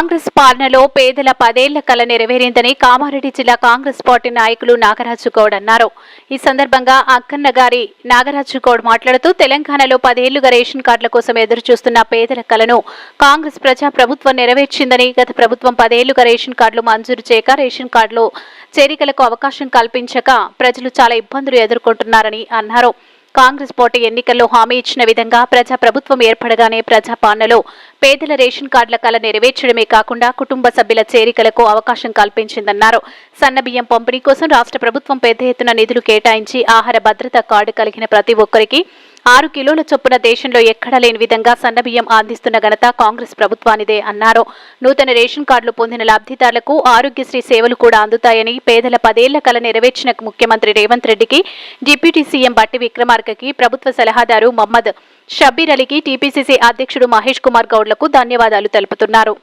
కాంగ్రెస్ పాలనలో పేదల పదేళ్ళ కల నెరవేరిందని కామారెడ్డి జిల్లా కాంగ్రెస్ పార్టీ నాయకులు నాగరాజు గౌడ్ అన్నారు. ఈ సందర్భంగా అక్కన్న గారి నాగరాజు గౌడ్ మాట్లాడుతూ తెలంగాణలో పదేళ్ళుగా రేషన్ కార్డుల కోసం ఎదురు చూస్తున్న పేదల కలను కాంగ్రెస్ ప్రజా ప్రభుత్వం నెరవేర్చిందని గత ప్రభుత్వం పదేళ్ళుగా రేషన్ కార్డులు మంజూరు చేయక రేషన్ కార్డులు చేరికలకు అవకాశం కల్పించక ప్రజలు చాలా ఇబ్బందులు ఎదుర్కొంటున్నారని అన్నారు. కాంగ్రెస్ పార్టీ ఎన్నికల్లో హామీ ఇచ్చిన విధంగా ప్రజా ప్రభుత్వం ఏర్పడగానే ప్రజాపాలనలో పేదల రేషన్ కార్డుల కల నెరవేర్చడమే కాకుండా కుటుంబ సభ్యుల చేరికలకు అవకాశం కల్పించిందన్నారు. సన్నబియ్యం పంపిణీ కోసం రాష్ట్ర ప్రభుత్వం పెద్ద ఎత్తున నిధులు కేటాయించి ఆహార భద్రత కార్డు కలిగిన ప్రతి ఒక్కరికి ఆరు కిలోల చొప్పున దేశంలో ఎక్కడా లేని విధంగా సన్నబియ్యం అందిస్తున్న ఘనత కాంగ్రెస్ ప్రభుత్వానిదే అన్నారు. నూతన రేషన్ కార్డులు పొందిన లబ్ధిదారులకు ఆరోగ్యశ్రీ సేవలు కూడా అందుతాయని పేదల పదేళ్ళ కల నెరవేర్చిన ముఖ్యమంత్రి రేవంత్ రెడ్డికి డిప్యూటీ సీఎం బట్టి విక్రమార్కకి ప్రభుత్వ సలహాదారు మహమ్మద్ షబ్బీర్ అలీకి టీపీసీసీ అధ్యక్షుడు మహేష్ కుమార్ గౌడ్లకు ధన్యవాదాలు తెలుపుతున్నారు.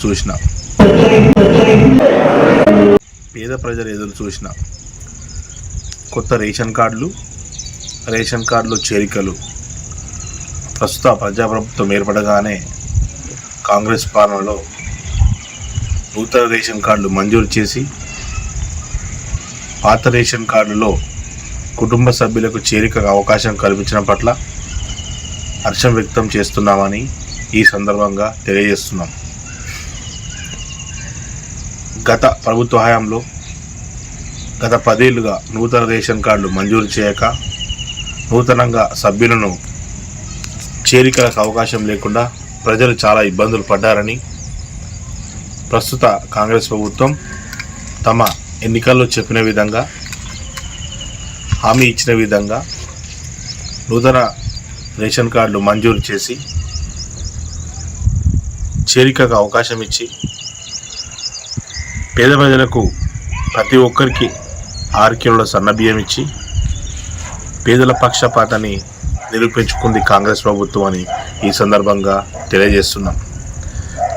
చూసిన. పేద ప్రజలు ఎదురు చూసిన. కొత్త రేషన్ కార్డులు రేషన్ కార్డులు చేరికలు. ప్రస్తుత ప్రజాప్రభుత్వం ఏర్పడగానే కాంగ్రెస్ పాలనలో నూతన రేషన్ కార్డులు మంజూరు చేసి పాత రేషన్ కార్డులో కుటుంబ సభ్యులకు చేరిక అవకాశం కల్పించడం పట్ల హర్షం వ్యక్తం చేస్తున్నామని ఈ సందర్భంగా తెలియజేస్తున్నాం. గత ప్రభుత్వ హయాంలో గత పదేళ్ళుగా నూతన రేషన్ కార్డులు మంజూరు చేయక నూతనంగా సభ్యులను చేరికలకు అవకాశం లేకుండా ప్రజలు చాలా ఇబ్బందులు పడ్డారని ప్రస్తుత కాంగ్రెస్ ప్రభుత్వం తమ ఎన్నికల్లో చెప్పిన విధంగా హామీ ఇచ్చిన విధంగా నూతన రేషన్ కార్డులు మంజూరు చేసి చేరికకు అవకాశం ఇచ్చి పేద ప్రజలకు ప్రతి ఒక్కరికి ఆరు కిలోల సన్నబియ్యం ఇచ్చి పేదల పక్షపాతాన్ని నిరూపించుకుంది కాంగ్రెస్ ప్రభుత్వం అని ఈ సందర్భంగా తెలియజేస్తున్నాం.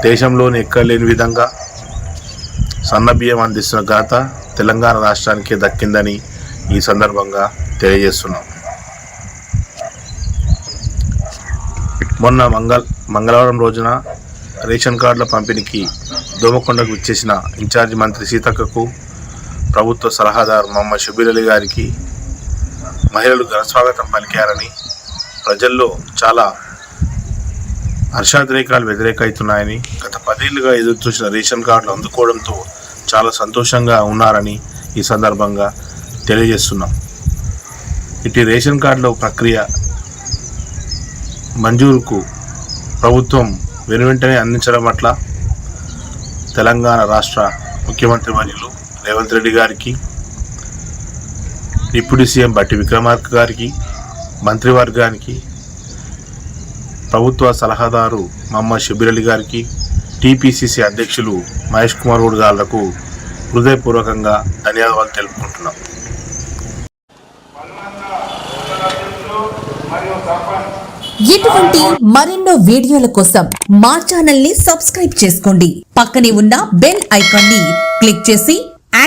దేశంలోని ఎక్కలేని విధంగా సన్నబియ్యం అందిస్తున్న ఘనత తెలంగాణ రాష్ట్రానికి దక్కిందని ఈ సందర్భంగా తెలియజేస్తున్నాం. మొన్న మంగళ మంగళవారం రోజున రేషన్ కార్డుల పంపిణీకి దోమకొండకు ఇచ్చేసిన ఇన్ఛార్జి మంత్రి సీతక్కకు ప్రభుత్వ సలహాదారు మహమ్మద్ షబీర్ అలీ గారికి మహిళలు ఘనస్వాగతం పలికారని ప్రజల్లో చాలా హర్షాద్రేకాలు వ్యతిరేకవుతున్నాయని గత పదేళ్ళుగా ఎదురు చూసిన రేషన్ కార్డులు అందుకోవడంతో చాలా సంతోషంగా ఉన్నారని ఈ సందర్భంగా తెలియజేస్తున్నాం. ఇటు రేషన్ కార్డుల ప్రక్రియ మంజూరుకు ప్రభుత్వం వెనువెంటనే అందించడం పట్ల తెలంగాణ రాష్ట్ర ముఖ్యమంత్రి వర్యులు రేవంత్ రెడ్డి గారికి డిప్యూటీ సీఎం బట్టి విక్రమార్క గారికి మంత్రివర్గానికి ప్రభుత్వ సలహాదారు మహమ్మద్ షబీర్ అలీ గారికి టీపీసీసీ అధ్యక్షులు మహేష్ కుమార్ గౌడ్ గారులకు హృదయపూర్వకంగా ధన్యవాదాలు తెలుపుకుంటున్నాం. ఇటువంటి మరెన్నో వీడియోల కోసం మా ఛానల్ని సబ్స్క్రైబ్ చేసుకోండి. పక్కనే ఉన్న బెల్ ఐకాన్ని క్లిక్ చేసి